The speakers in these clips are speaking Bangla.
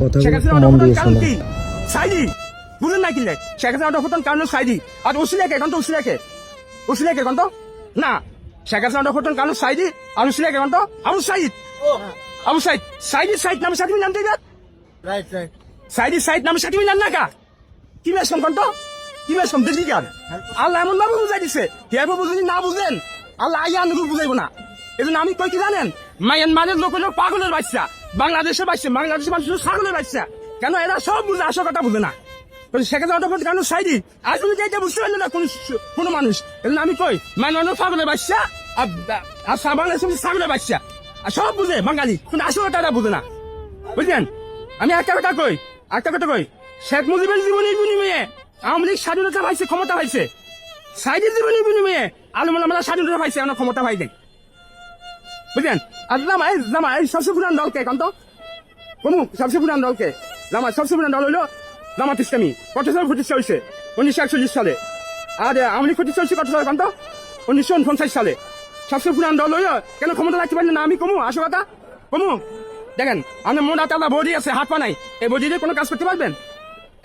কথাগুলো মন দিয়ে শোনো। বুঝলেন না কিনলে শেখ হাসিনা অটপতন কারণ সাইদি আর উসিলাকে এখন তো উসিলাকে উসিলাকে এখন তো না। শেখ হাসিনা অটপতন কারণ সাইদি আর উসিলাকে এখন তো আবু সাইদ। আবু সাইদ সাইদি সাইদ নামে সাথে নাম দিবে রাইট রাইট সাইদি সাইদ নামে সাথে নাম না কা? কি মেশন কোন তো কি মেশন দেখি কার? আল্লাহ এমন ভাবে বুঝাই দিছে। কে বুঝলি না আল্লাহ আইয়া বুঝাইবো আমি কই কি জানেন? মায়ানমারের লোক হলো পাগলের বাচ্চা। বাংলাদেশের বাচ্চা বাংলাদেশের মানুষ ছাগলের বাচ্চা কেন এরা সব বুঝে, আসল কথা বুঝে না। বুঝতে কোন মানুষ? বুঝে বুঝলেন? আমি একটা কথা কই, একটা কথা কই। শেখ মুজিবের বিনিময়ে স্বাধীনতা পাইছে, ক্ষমতা পাইছে। সাইডের আমরা স্বাধীনতা পাইছে আমরা ক্ষমতা পাই নাই। বুঝলেন? আর জামাই জামাই সবচেয়ে পুরান দলকে এখন তো। কোন সবচেয়ে পুরান দলকে। জামাই সবচেয়ে পুরান দল হইল জামাত ইসলামী। কত সালে প্রতিষ্ঠা হয়েছে উনিশশো একচল্লিশ সালে। আর লীগ প্রতিষ্ঠা হয়েছে কত সালে এখন তো উনিশশো উনপঞ্চাশ সালে। সবচেয়ে পুরান দল হইল, কেন ক্ষমতা রাখতে পারলেন না? আমি কমু আসো কথা। কমু দেখেন আমার মন আতালা বডি আছে, হাত পা নাই। এই বডি দিয়ে কোনো কাজ করতে পারবেন?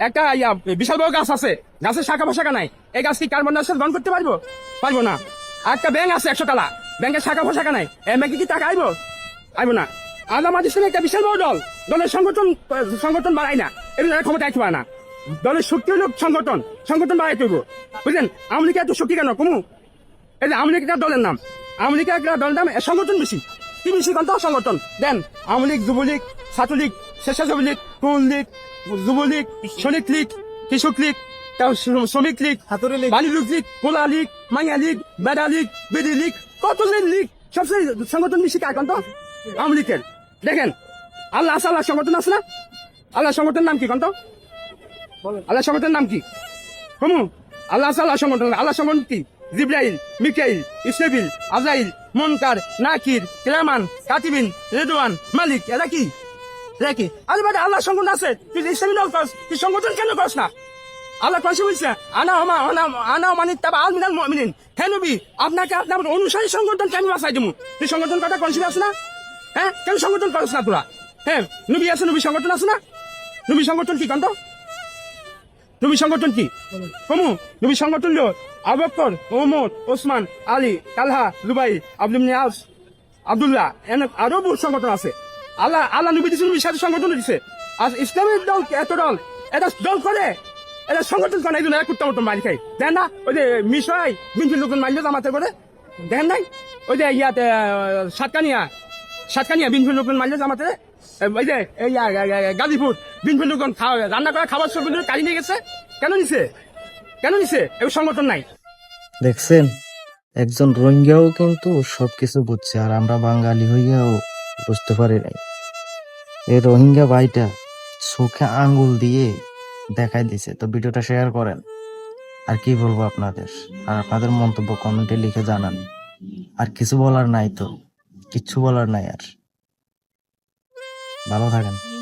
একটা, ইয়া, বিশাল বড় গাছ আছে। গাছের শাখা পোশাখা নাই। এই গাছ কি কার্বন ডাইঅক্সাইড বন্ধ করতে পারব? পারব না। একটা ব্যাংক আছে একশো টালা ব্যাংকের শাখা পোশাখা নাই। এ ব্যাংকে কি টাকা আইব? আইব না। আমাদের সঙ্গে একটা বিশাল বড় দল। দলের সংগঠন সংগঠন বাড়ায় না। এটা ক্ষমতা আইতে পারে না। দলের শক্তি হলো সংগঠন। সংগঠন বাড়াইতে হইব। বুঝলেন? আওয়ামী লীগের এত শক্তি কেন? কমু? এই যে আওয়ামী লীগ দলের নাম। আওয়ামী লীগের একটা দলের নাম এ সংগঠন বেশি। কি বেশি কোনটা সংগঠন। দেন আওয়ামী লীগ যুবলীগ ছাত্রলীগ স্বেচ্ছাসেবী লীগ কোন লীগ যুবলীগ শ্রমিক লীগ কৃষক লীগ শ্রমিক লীগ। বালি লীগ কোলা লীগ মাইয়া লীগ বেড়া লীগ বেদি লীগ কত লীগ লীগ সবচেয়ে সংগঠন বেশি কার কোনটা আওয়ামী লীগের। দেখেন আল্লাহ আছে আল্লাহ সংগঠন আছে না? আল্লাহ সংগঠনের নাম কি কোনটা আল্লাহ সংগঠনের নাম কি? কমু আল্লাহ আছে আল্লাহ সংগঠন আল্লাহ সংগঠন কি? জিব্রাইল মিকাইল ইসরাফিল আজাইল মনকার নাকির কেরামান কাতিবিন রেদওয়ান মালিক। এরা কি? এরা কি? আরে বাড়ি আল্লাহ সংগঠন আছে। তুই ইসলামী দল করস তুই সংগঠন কেন করস না? আল্লাহ কনসে বলছে আনা আমা আনা আনা মানে তাবা আল মিনাল মুমিনিন। হে নবী আপনাকে আপনার অনুসারী সংগঠন কেন বাসাই দিমু। তুই সংগঠন কথা কনসে আছে না? হ্যাঁ? কেন সংগঠন করস না? তোরা হ্যাঁ? নবী আছে নবী সংগঠন আছে না? নবী সংগঠন কি, কন্ত? নবী সংগঠন কি? কমু নবী সংগঠন হলো আবকর ওমর ওসমান, আলী, তালহা জুবাই আব্দুল নিয়াজ আব্দুল্লাহ, এনে আরও বহু সংগঠন আছে। আল্লাহ আল্লাহ নবী দিচ্ছে নবীর সাথে সংগঠন দিছে। আর ইসলামের দল এত দল এটা দল করে? এটা সংগঠন করে এই জন্য এক উত্তম উত্তম মারি খাই। দেখেন না, ওই যে মিশাই বিনফিল লোকজন মারলে জামাতে করে দেখেন নাই, ওই যে ইয়াতে সাতকানিয়া সাতকানিয়া বিনফিল লোকজন মারলে জামাতে ওই যে গাজীপুর বিনফিল লোকজন খাওয়া, রান্না করা খাবার সব কালি নিয়ে গেছে। কেন নিছে? কেন নিছে? এবার সংগঠন নাই। দেখছেন, একজন রোহিঙ্গাও কিন্তু সবকিছু বুঝছে, আর আমরা বাঙালি হইয়াও বুঝতে পারি নাই। এই রোহিঙ্গা ভাইটা চোখে আঙ্গুল দিয়ে দেখাই দিছে। তো ভিডিওটা শেয়ার করেন। আর কি বলব আপনাদের? আর আপনাদের মন্তব্য কমেন্টে লিখে জানান। আর কিছু বলার নাই তো। কিচ্ছু বলার নাই আর। ভালো থাকেন।